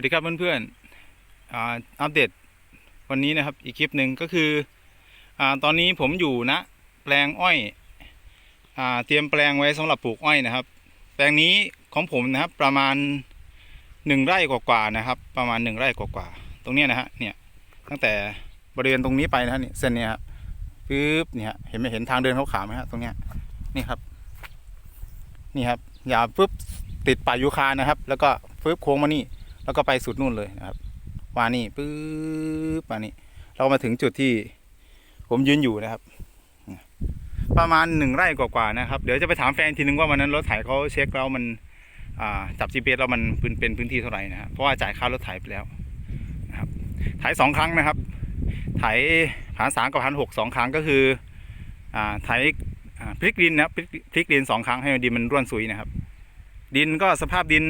วัสดีครับเพื่อนๆอ่าอัปเดตวันนี้นะครับอีกคลิปหนึ่งก็คืออตอนนี้ผมอยู่ณแปลงอ้อยอเตรียมแปลงไว้สำหรับปลูกอ้อยนะครับ แปลงนี้ของผมนะครับประมาณหนึ่งไร่กว่าๆนะครับ ประมาณหนึ่งไร่กว่าๆตรงนี้นะฮะเนี่ยตั้งแต่บริเวณตรงนี้ไปนะฮะนี่เส้นเนี้ยครับปึ๊บเนี่ยฮะเห็นไหมเห็นทางเดินเขาวๆไหมฮะตรงเนี้ยนี่ครับ นี่ครับอย่าปึ๊บติดป่ายูคานะครับ แล้วก็ปึ๊บโค้งมานี่ แล้วก็ไปสุดนู่นเลยนะครับมานี่ปึ๊บมานี่เรามาถึงจุดที่ผมยืนอยู่นะครับ ประมาณหนึ่งไร่กว่าๆนะครับ เดี๋ยวจะไปถามแฟนทีนึงว่าวันนั้นรถไถเขาเช็คแล้วมันจับ GPS แล้วมันเป็นปนพื้นที่เท่าไหร่นะครับเพราะว่าจ่ายค่ารถไถไปแล้วนะครับไถสองครั้งนะครับ ไถผานสามกับผานหกสองครั้งก็คืออ่าไถอ่าพลิกดินนะครับพลิกดินสองครั้งให้ดินมันร่วนซุยนะครับ ดินก็สภาพดิน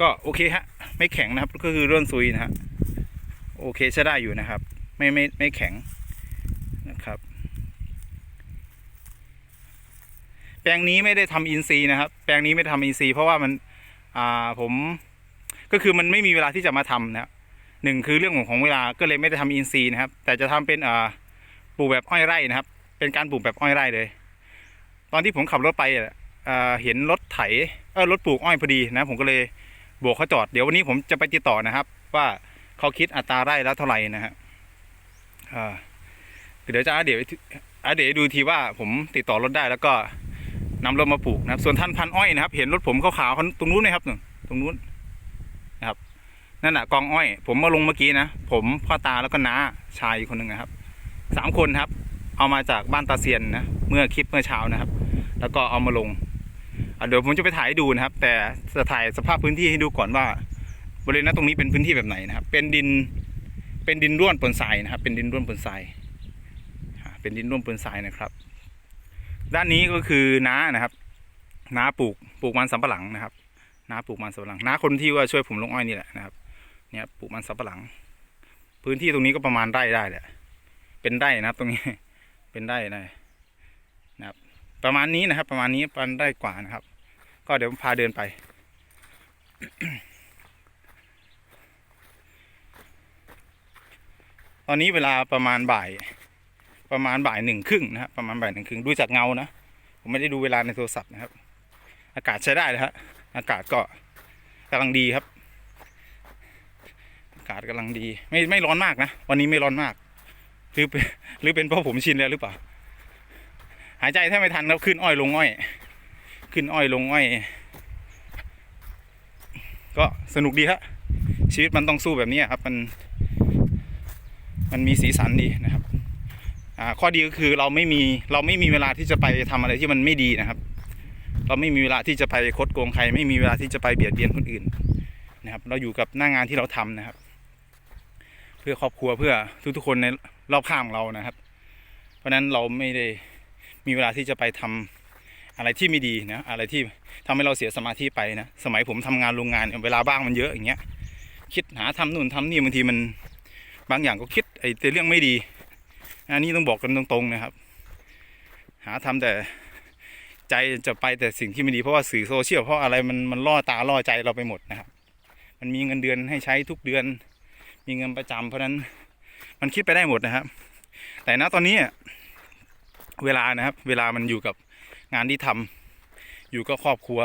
ก็โอเคฮะไม่แข็งนะครับก็คือร่วนซุยนะฮะโอเคใช้ได้อยู่นะครับ ไม่ไม่ไม่แข็งนะครับ แปลงนี้ไม่ได้ทำอินซีนะครับ แปลงนี้ไม่ได้ทำอินซีเพราะว่ามันอ่าผมก็คือมันไม่มีเวลาที่จะมาทำนะครับหนึ่งคือเรื่องของของเวลาก็เลยไม่ได้ทำอินซีนะครับ แต่จะทำเป็นอ่าปลูกแบบอ้อยไร่นะครับ เป็นการปลูกแบบอ้อยไร่เลย ตอนที่ผมขับรถไปอะ เห็นรถไถเออรถปลูกอ้อยพอดีนะผมก็เลยโบกเขาจอดเดี๋ยววันนี้ผมจะไปติดต่อนะครับ ว่าเขาคิดอัตราไร่แล้วเท่าไหร่นะฮะเดี๋ยวจะอัปเดี๋ยวอัปเดี๋ยวดูทีว่าผมติดต่อรถได้แล้วก็นำรถมาปลูกนะครับส่วนท่านพันอ้อยนะครับ เห็นรถผมขาวๆตรงนู้นนะครับตรงนู้นนะครับนั่นแหะกองอ้อย ผมมาลงเมื่อกี้นะผมพ่อตาแล้วก็น้าชายอีกคนหนึ่งนะครับสามคนครับ เอามาจากบ้านตาเซียนนะเมื่อคลิปเมื่อเช้านะครับ แล้วก็เอามาลง เดี๋ยวผมจะไปถ่ายให้ดูนะครับ แต่จะถ่ายสภาพพื้นที่ให้ดูก่อนว่า บริเวณนั้นตรงนี้เป็นพื้นที่แบบไหนนะครับ เป็นดินเป็นดินร่วนปนทรายนะครับ เป็นดินร่วนปนทรายเป็นดินร่วนปนทรายนะครับ ด้านนี้ก็คือน้านะครับ น้าปลูกปลูกมันสำปะหลังนะครับ น้าปลูกมันสำปะหลัง น้าคนที่ว่าช่วยผมลงอ้อยนี่แหละนะครับ เนี่ยปลูกมันสำปะหลัง พื้นที่ตรงนี้ก็ประมาณไร่ได้แหละเป็นไร่นะครับ ตรงนี้เป็นไร่ได้นะ ประมาณนี้นะครับ ประมาณนี้ปันได้กว่านะครับ ก็เดี๋ยวพาเดินไปตอนนี้เวลาประมาณบ่าย ประมาณบ่ายหนึ่งครึ่งนะครับประมาณบ่ายหนึ่งครึ่งดูจากเงานะ ผมไม่ได้ดูเวลาในโทรศัพท์นะครับ อากาศใช้ได้นะฮะอากาศก็กำลังดีครับ อากาศกำลังดี ไม่ไม่ร้อนมากนะ วันนี้ไม่ร้อนมาก หรือหรือเป็นเพราะผมชินแล้วหรือเปล่า หายใจแทบไม่ทันแล้วขึ้นอ้อยลงอ้อย ขึ้นอ้อยลงอ้อย ก็สนุกดีครับชีวิตมันต้องสู้แบบนี้ครับ มัน มันมีสีสันดีนะครับข้อดีก็คือเราไม่มีเราไม่มีเวลาที่จะไปทำอะไรที่มันไม่ดีนะครับ เราไม่มีเวลาที่จะไปคดโกงใคร ไม่มีเวลาที่จะไปเบียดเบียนคนอื่นนะครับ เราอยู่กับหน้างานที่เราทำนะครับ เพื่อครอบครัวเพื่อทุกๆคนในรอบข้างของเรานะครับ เพราะฉะนั้นเราไม่ได้ มีเวลาที่จะไปทำอะไรที่ไม่ดีนะอะไรที่ทำให้เราเสียสมาธิไปนะสมัยผมทำงานโรงงานเวลาบ้างมันเยอะอย่างเงี้ยคิดหาทำนู่นทำนี่บางทีมันบางอย่างก็คิดไอ้แต่เรื่องไม่ดี อันนี้ต้องบอกกันตรงๆนะครับ หาทำแต่ใจจะไปแต่สิ่งที่ไม่ดีเพราะว่าสื่อโซเชียลเพราะอะไรมันมันล่อตาล่อใจเราไปหมดนะครับ มันมีเงินเดือนให้ใช้ทุกเดือน มีเงินประจำเพราะนั้นมันคิดไปได้หมดนะครับ แต่ณตอนนี้อะ เวลานะครับ เวลามันอยู่กับงานที่ทำอยู่กับครอบครัว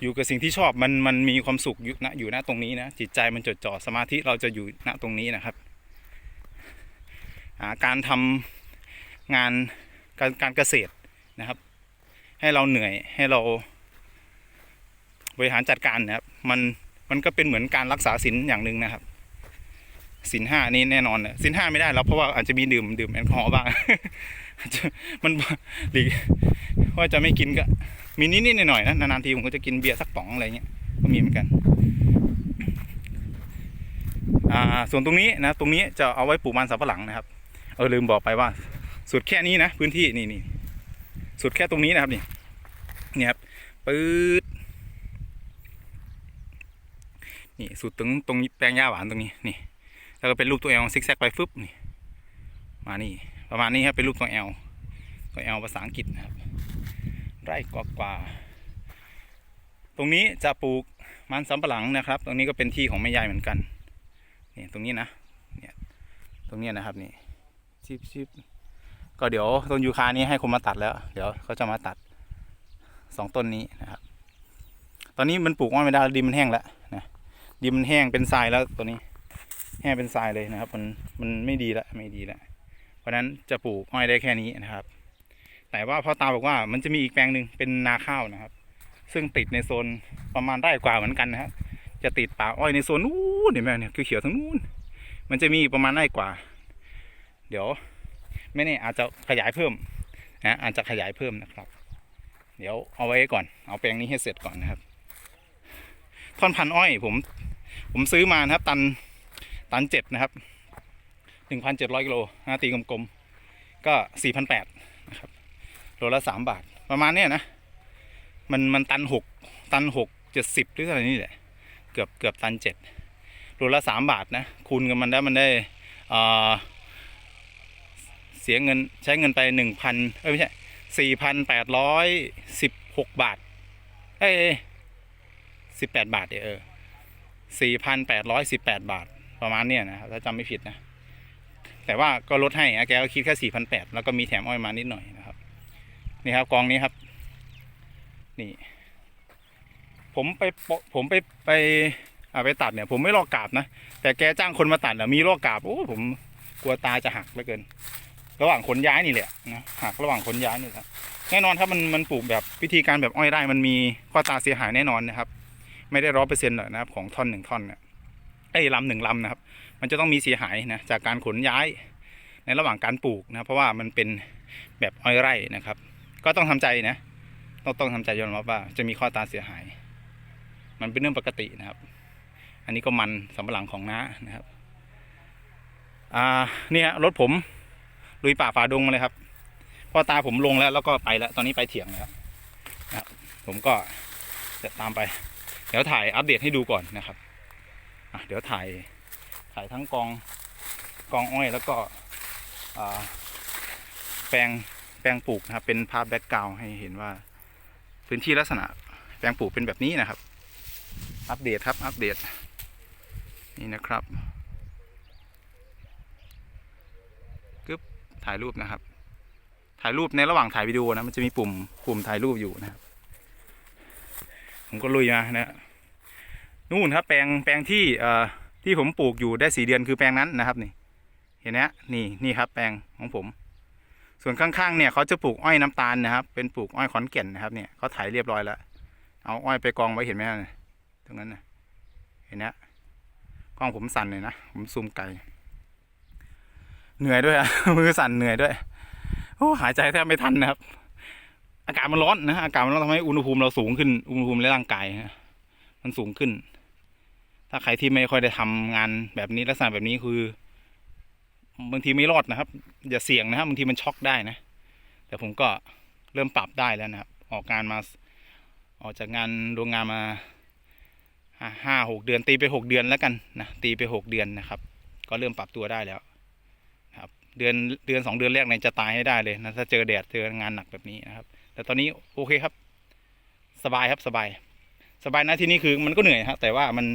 อยู่กับสิ่งที่ชอบมันมันมีความสุขอยู่ณอยู่ณตรงนี้นะจิตใจมันจดจ่อสมาธิเราจะอยู่ณตรงนี้นะครับาการทำงานการการเกษตรนะครับ ให้เราเหนื่อยให้เราบริหารจัดการนะครับ มันมันก็เป็นเหมือนการรักษาศีลอย่างหนึ่งนะครับศีลห้านี่แน่นอนเลยศีลห้าไม่ได้แล้วเพราะว่าอาจจะมีดื่มดื่มแอลกอฮอล์บ้าง มันหลีกว่าจะไม่กินก็ มีนิดๆหน่อยๆนะนานๆทีผมก็จะกินเบียร์สักป๋องอะไรเงี้ยก็มีเหมือนกันอ่าส่วนตรงนี้นะ ตรงนี้จะเอาไว้ปลูกมันสำปะหลังนะครับ เออลืมบอกไปว่า สุดแค่นี้นะพื้นที่นี่นี่สุดแค่ตรงนี้นะครับนี่นี่ครับปื๊ดนี่สุดตรงตรงแปลงหญ้าหวานตรงนี้นี่ แล้วก็เป็นรูปตัวเอลซิกแซกไปฟึบนี่มานี่ ประมาณนี้ครับเป็นรูปตัว L ตัว L ภาษาอังกฤษนะครับ ไร่กว่ากว่าตรงนี้จะปลูกมันสำปะหลังนะครับ ตรงนี้ก็เป็นที่ของแม่ยายเหมือนกันนี่ตรงนี้นะเนี่ยตรงนี้นะครับนี่ชิบชิบก็เดี๋ยวต้นยูคานี้ให้คนมาตัดแล้ว เดี๋ยวเขาจะมาตัดสองต้นนี้นะครับ ตอนนี้มันปลูกอ้อยไม่ได้ดินมันแห้งแล้วนะดินมันแห้งเป็นทรายแล้วตัวนี้ แห้งเป็นทรายเลยนะครับ มันมันไม่ดีแล้วไม่ดีแล้ว เพราะนั้นจะปลูกอ้อยได้แค่นี้นะครับ แต่ว่าพ่อตาบอกว่ามันจะมีอีกแปลงหนึ่งเป็นนาข้าวนะครับ ซึ่งติดในโซนประมาณไร่กว่าเหมือนกันนะครับจะติดป่าอ้อยในโซนนู้นเห็นไหมเนี่ยคือเขียวทั้งนู้น มันจะมีประมาณไร่กว่า เดี๋ยว ไม่แน่อาจจะขยายเพิ่มนะอาจจะขยายเพิ่มนะครับ เดี๋ยวเอาไว้ก่อน เอาแปลงนี้ให้เสร็จก่อนนะครับท่อนพันอ้อยผม ผมซื้อมานะครับ ตันตันเจ็ดนะครับ หนึ่งพันเจ็ดร้อยกิโลนะตีกลมๆ ก็สี่พันแปดนะครับโลละสามบาท ประมาณเนี้ยนะ มันมันตันหกตันหกเจ็ดสิบหรืออะไรนี่แหละ เกือบเกือบตันเจ็ดโลละสามบาทนะ คูณกันมันได้มันได้เสียเงินใช้เงินไปหนึ่งพันเอ้ไม่ใช่สี่พันแปดร้อยสิบหกบาท เอ้ยสิบแปดบาทเออสี่พันแปดร้อยสิบแปดบาทประมาณเนี้ยนะถ้าจำไม่ผิดนะ แต่ว่าก็ลดให้นะแกก็คิดแค่สี่พันแปดแล้วก็มีแถมอ้อยมานิดหน่อยนะครับ นี่ครับกองนี้ครับ นี่ ผมไปผมไปไปอ่าไปตัดเนี่ย ผมไม่ลอกกาบนะ แต่แกจ้างคนมาตัดอะมีลอกกาบโอ้ผมกลัวตาจะหักเหลือเกิน ระหว่างขนย้ายนี่แหละนะหักระหว่างขนย้ายนี่ครับแน่นอนครับมันมันปลูกแบบวิธีการแบบอ้อยได้มันมีข้อตาเสียหายแน่นอนนะครับ ไม่ได้ร้อยเปอร์เซ็นต์หรอกนะครับของท่อนหนึ่งท่อนเนี่ยไอ้ลำหนึ่งลำนะครับ มันจะต้องมีเสียหายนะจากการขนย้ายในระหว่างการปลูกนะเพราะว่ามันเป็นแบบอ้อยไร่นะครับ ก็ต้องทำใจนะต้องต้องทำใจยอมรับว่าจะมีข้อตาเสียหาย มันเป็นเรื่องปกตินะครับ อันนี้ก็มันสำปะหลังของน้านะครับอ่าเนี่ยรถผมลุยป่าฝ่าดงมาเลยครับพ่อตาผมลงแล้วแล้วก็ไปแล้ว ตอนนี้ไปเถียงแล้วนะครับ ผมก็จะตามไป เดี๋ยวถ่ายอัปเดตให้ดูก่อนนะครับอะเดี๋ยวถ่าย ถ่ายทั้งกองกองอ้อยแล้วก็แปลงแปลงปลูกนะครับ เป็นภาพแบ็กกราวให้เห็นว่า พื้นที่ลักษณะแปลงปลูกเป็นแบบนี้นะครับ อัปเดตครับอัปเดตนี่นะครับกึบถ่ายรูปนะครับ ถ่ายรูปในระหว่างถ่ายวิดีโอนะมันจะมีปุ่มปุ่มถ่ายรูปอยู่นะครับ ผมก็ลุยมานะนู่นครับแปลงแปลงที่เอ่อ ที่ผมปลูกอยู่ได้สี่เดือนคือแปลงนั้นนะครับนี่ เห็นไหมฮะนี่นี่ครับ แปลงของผม ส่วนข้างๆเนี่ยเขาจะปลูกอ้อยน้ำตาลนะครับ เป็นปลูกอ้อยขอนแก่นนะครับเนี่ยเขาไถเรียบร้อยแล้ว เอาอ้อยไปกองไว้เห็นไหมฮะตรงนั้นนะเห็นนะกล้องผมสั่นเลยนะผมซูมไกลเหนื่อยด้วยอะมือสั่นเหนื่อยด้วยโอ้หายใจแทบไม่ทันนะครับ อากาศมันร้อนนะอากาศมันร้อนทำให้อุณหภูมิเราสูงขึ้นอุณหภูมิในร่างกายฮะมันสูงขึ้น ถ้าใครที่ไม่ค่อยได้ทำงานแบบนี้ลักษณะแบบนี้คือบางทีไม่รอดนะครับ อย่าเสี่ยงนะครับบางทีมันช็อกได้นะ แต่ผมก็เริ่มปรับได้แล้วนะครับ ออกงานมาออกจากงานโรงงานมาห้าห้าหกเดือน ตีไปหกเดือนแล้วกันนะตีไปหกเดือนนะครับ ก็เริ่มปรับตัวได้แล้วนะครับ เดือนเดือนสองเดือนแรกเนี่ยจะตายให้ได้เลยนะถ้าเจอแดดเจองานหนักแบบนี้นะครับ แต่ตอนนี้โอเคครับ สบายครับสบาย สบายนะที่นี่คือมันก็เหนื่อยครับแต่ว่ามัน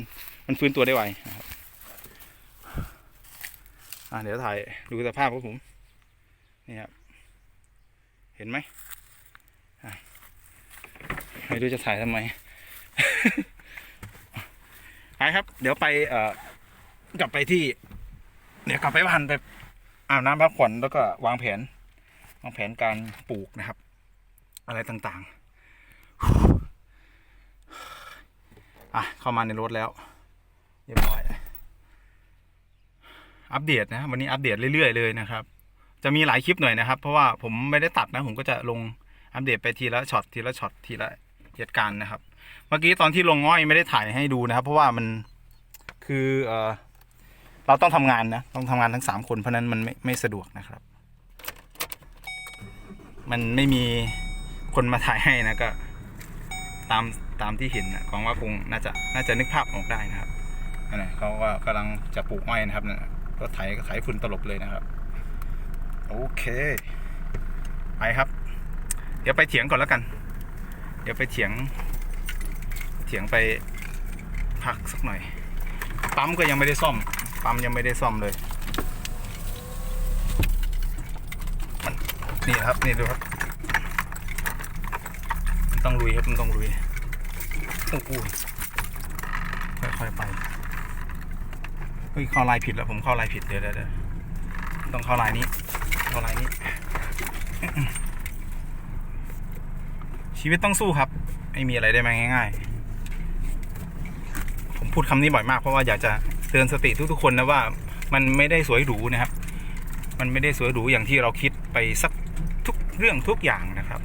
มันฟื้นตัวได้ไวนะครับอะเดี๋ยวถ่ายดูสภาพของผมนี่ครับเห็นไหมไม่รู้จะถ่ายทำไมไปครับ เดี๋ยวไปเอ่อกลับไปที่ เดี๋ยวกลับไปบ้านไปอาบน้ำพักผ่อนแล้วก็วางแผน วางแผนการปลูกนะครับ อะไรต่างๆ อะ เข้ามาในรถแล้ว เรียบร้อยอัปเดตนะวันนี้อัปเดตเรื่อยๆเลยนะครับ จะมีหลายคลิปหน่อยนะครับ เพราะว่าผมไม่ได้ตัดนะ ผมก็จะลงอัปเดตไปทีละช็อตทีละช็อตทีละเหตุการณ์นะครับ เมื่อกี้ตอนที่ลงง่อยไม่ได้ถ่ายให้ดูนะครับ เพราะว่ามันคือเออเราต้องทำงานนะต้องทำงานทั้งสามคนเพราะฉะนั้นมันไม่ไม่สะดวกนะครับ มันไม่มีคนมาถ่ายให้นะก็ ตามตามที่เห็นนะของว่าคงน่าจะน่าจะนึกภาพออกได้นะครับ นะเขาก็กำลังจะปลูกอ้อยนะครับนั่นน่ะรถไถก็ไถฝุ่นตลบเลยนะครับ โอเค ไปครับ เดี๋ยวไปเถียงก่อนแล้วกัน เดี๋ยวไปเถียง เถียงไปพักสักหน่อย ปั๊มก็ยังไม่ได้ซ่อม ปั๊มยังไม่ได้ซ่อมเลยมันนี่ครับ นี่ดูครับ มันต้องลุยครับ มันต้องลุย โอ้โหค่อยๆไป ฮ้ยเข้าลายผิดแล้วผมเข้าลายผิดเดี๋ยวเดี๋ยวต้องเข้าลายนี้เข้าลายนี้ ชีวิตต้องสู้ครับ ไม่มีอะไรได้มาง่ายๆ ผมพูดคำนี้บ่อยมากเพราะว่าอยากจะเตือนสติทุกๆคนนะว่า มันไม่ได้สวยหรูนะครับ มันไม่ได้สวยหรูอย่างที่เราคิดไปสักทุกเรื่องทุกอย่างนะครับ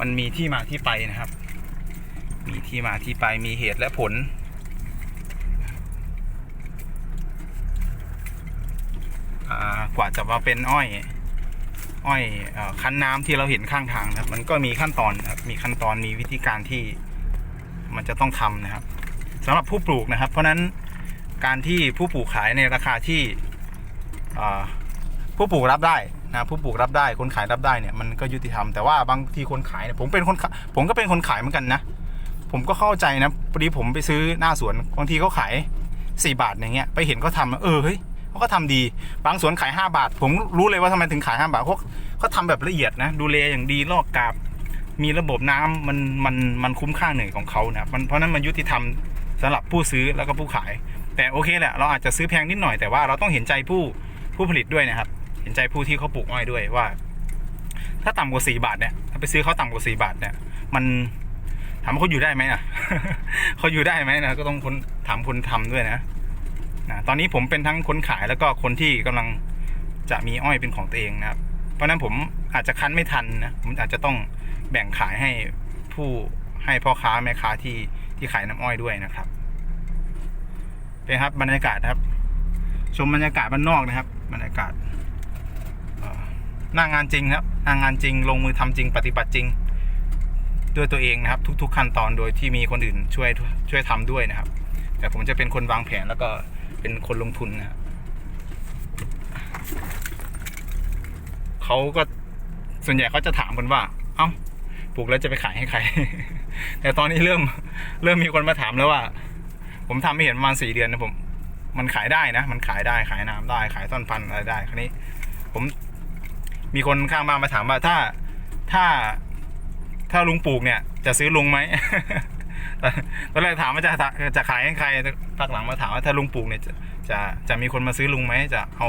มันมีที่มาที่ไปนะครับ มีที่มาที่ไปมีเหตุและผล อ่า กว่าจะมาเป็นอ้อย อ้อยคั้นน้ำที่เราเห็นข้างทางนะครับ มันก็มีขั้นตอนมีขั้นตอนมีวิธีการที่มันจะต้องทำนะครับสำหรับผู้ปลูกนะครับ เพราะฉะนั้นการที่ผู้ปลูกขายในราคาที่ผู้ปลูกรับได้นะผู้ปลูกรับได้คนขายรับได้เนี่ยมันก็ยุติธรรมแต่ว่าบางทีคนขายเนี่ยผมเป็นคนผมก็เป็นคนขายเหมือนกันนะผมก็เข้าใจนะพอดีผมไปซื้อหน้าสวนบางทีเขาขายสี่บาทอย่างเงี้ยไปเห็นเขาทำเออเฮ้ย เขาก็ทำดีบางสวนขาย 5 บาท ผมรู้เลยว่าทำไมถึงขาย 5 บาทเพราะเขาทำแบบละเอียดนะ ดูแลอย่างดีลอกกาบ มีระบบน้ำมันมันมันคุ้มค่าเหนื่อยของเขานะมันเพราะนั้นมันยุติธรรมสำหรับผู้ซื้อแล้วก็ผู้ขาย แต่โอเคแหละเราอาจจะซื้อแพงนิดหน่อยแต่ว่าเราต้องเห็นใจผู้ผู้ผลิตด้วยนะครับ เห็นใจผู้ที่เขาปลูกอ้อยด้วยว่า ถ้าต่ำกว่า 4 บาทเนี่ยถ้าไปซื้อเขาต่ำกว่า 4 บาทเนี่ย มันถามว่าเขาอยู่ได้ไหมอะเขาอยู่ได้ไหมนะก็ต้องคนถามคนทำด้วยนะ นะตอนนี้ผมเป็นทั้งคนขายแล้วก็คนที่กำลังจะมีอ้อยเป็นของตัวเองนะครับ เพราะนั้นผมอาจจะคั้นไม่ทันนะผมอาจจะต้องแบ่งขายให้ผู้ให้พ่อค้าแม่ค้าที่ที่ขายน้ำอ้อยด้วยนะครับเป็นครับบรรยากาศครับ ชมบรรยากาศบ้านนอกนะครับ บรรยากาศหน้างานจริงครับหน้างานจริง ลงมือทำจริง ปฏิบัติจริง ด้วยตัวเองนะครับ ทุก ๆ ขั้นตอนโดยที่มีคนอื่นช่วยช่วยทำด้วยนะครับ แต่ผมจะเป็นคนวางแผนแล้วก็ เป็นคนลงทุนนะครับเขาก็ส่วนใหญ่เขาจะถามกันว่า เอ้าปลูกแล้วจะไปขายให้ใคร แต่ตอนนี้เริ่มเริ่มมีคนมาถามแล้วว่า ผมทำไม่เห็นประมาณสี่เดือนนะผม มันขายได้นะ มันขายได้ขายน้ำได้ ขายต้นพันธุ์อะไรได้ครนี้ ผมมีคนข้างบ้านมาถามว่าถ้าถ้าถ้าลุงปลูกเนี่ย จะซื้อลุงไหม ตอนแรกถามว่าจะจะขายให้ใครพักหลังมาถามว่าถ้าลุงปลูกเนี่ยจะจะจะมีคนมาซื้อลุงไหมจะเอา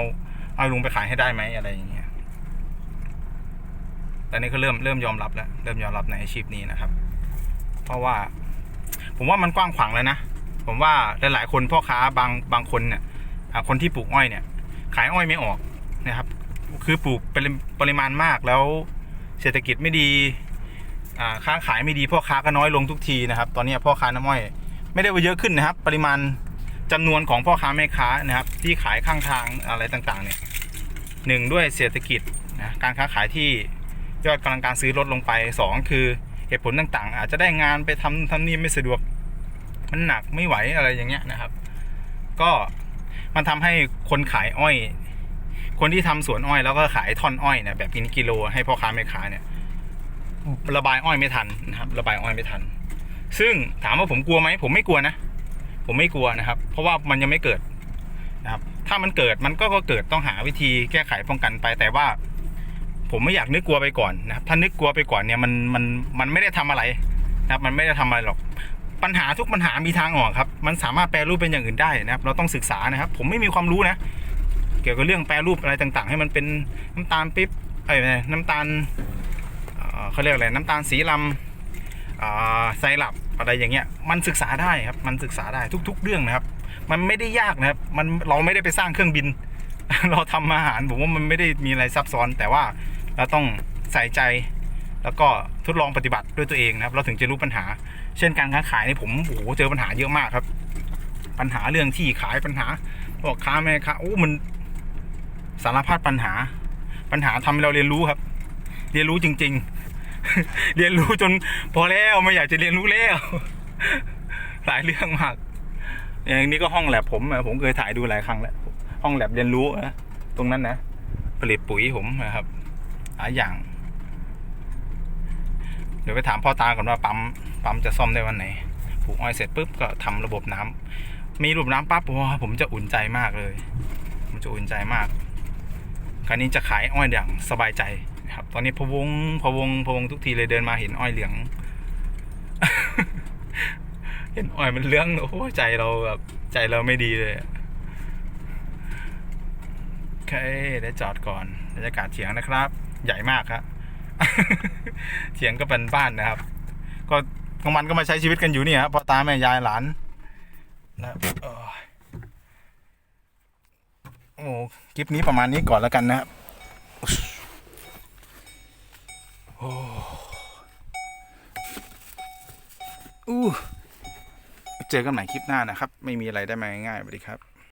เอาลุงไปขายให้ได้ไหมอะไรอย่างเงี้ยตอนนี้ก็เริ่มเริ่มยอมรับแล้วเริ่มยอมรับในอาชีพนี้นะครับ เพราะว่า ผมว่ามันกว้างขวางแล้วนะผมว่าหลายๆคนพ่อค้าบางบางคนเนี่ยคนที่ปลูกอ้อยเนี่ย ขายอ้อยไม่ออกนะครับ คือปลูกเป็นปริมาณมากแล้วเศรษฐกิจไม่ดี ค้าขายไม่ดีพ่อค้าก็น้อยลงทุกทีนะครับ ตอนนี้พ่อค้าน้ำอ้อย ไม่ได้ว่าเยอะขึ้นนะครับ ปริมาณจำนวนของพ่อค้าแม่ค้านะครับ ที่ขายข้างทางอะไรต่างๆ เนี่ยหนึ่งด้วยเศรษฐกิจนะการค้าขายที่ยอดกำลังการซื้อลดลงไปสองคือเหตุผลต่างๆ อาจจะได้งานไปทำทำนี่ไม่สะดวกมันหนักไม่ไหวอะไรอย่างเงี้ยนะครับ ก็มันทำให้คนขายอ้อย คนที่ทำสวนอ้อยแล้วก็ขายท่อนอ้อยเนี่ยแบบกินกิโลให้พ่อค้าแม่ค้าเนี่ย ระบายอ้อยไม่ทันนะครับ ระบายอ้อยไม่ทัน ซึ่งถามว่าผมกลัวไหมผมไม่กลัวนะ ผมไม่กลัวนะครับ เพราะว่ามันยังไม่เกิดนะครับ ถ้ามันเกิดมันก็ก็เกิดต้องหาวิธีแก้ไขป้องกันไป แต่ว่า ผมไม่อยากนึกกลัวไปก่อนนะครับ ถ้านึกกลัวไปก่อนเนี่ยมันมันมันไม่ได้ทำอะไรนะครับ มันไม่ได้ทำอะไรหรอกปัญหาทุกปัญหามีทางออกครับ มันสามารถแปลรูปเป็นอย่างอื่นได้นะครับ เราต้องศึกษานะครับ ผมไม่มีความรู้นะ เกี่ยวกับเรื่องแปรรูปอะไรต่างๆ ให้มันเป็นน้ำตาลปิ๊บเอ้น้ำตาล เขาเรียกอะไรน้ำตาลสีลำไซรัปอะไรอย่างเงี้ยมันศึกษาได้ครับมันศึกษาได้ทุก ๆ เรื่องนะครับ มันไม่ได้ยากนะครับมันเราไม่ได้ไปสร้างเครื่องบิน เราทำอาหารผมว่ามันไม่ได้มีอะไรซับซ้อน แต่ว่าเราต้องใส่ใจแล้วก็ทดลองปฏิบัติด้วยตัวเองนะครับ เราถึงจะรู้ปัญหา เช่นการค้าขายนี่ผมโอ้โหเจอปัญหาเยอะมากครับ ปัญหาเรื่องที่ขายปัญหาพวกค้าแม่ค้าโอ้มันสารพัดปัญหา ปัญหาทำให้เราเรียนรู้ครับ เรียนรู้จริง เรียนรู้จนพอแล้วไม่อยากจะเรียนรู้แล้ว หลายเรื่องมาก อย่างนี้ก็ห้องแลบผมผมเคยถ่ายดูหลายครั้งแล้ว ห้องแลบเรียนรู้นะตรงนั้นนะผลิตปุ๋ยผมนะครับหลายอย่าง เดี๋ยวไปถามพ่อตาก่อนว่าปั๊มปั๊มจะซ่อมได้วันไหนปลูกอ้อยเสร็จปุ๊บก็ทำระบบน้ำมีระบบน้ำปั๊บว้าผมจะอุ่นใจมากเลย ผมจะอุ่นใจมากคราวนี้จะขายอ้อยอย่างสบายใจ นะครับ ตอนนี้พะวงพะวงพะวงทุกทีเลยเดินมาเห็นอ้อยเหลือง เห็นอ้อยมันเหลืองโอ้ใจเราแบบใจเราไม่ดีเลยโอเคเดี๋ยวจอดก่อนบรรยากาศเถียงนะครับ ใหญ่มากครับเถียงก็เป็นบ้านนะครับ ก็กลางวันก็มาใช้ชีวิตกันอยู่นี่ครับพ่อตาแม่ยายหลานนะโอ้คลิปนี้ประมาณนี้ก่อนแล้วกันนะครับโอ้ อู้เจอกันใหม่คลิปหน้านะครับ ไม่มีอะไรได้มาง่ายๆสวัสดีครับ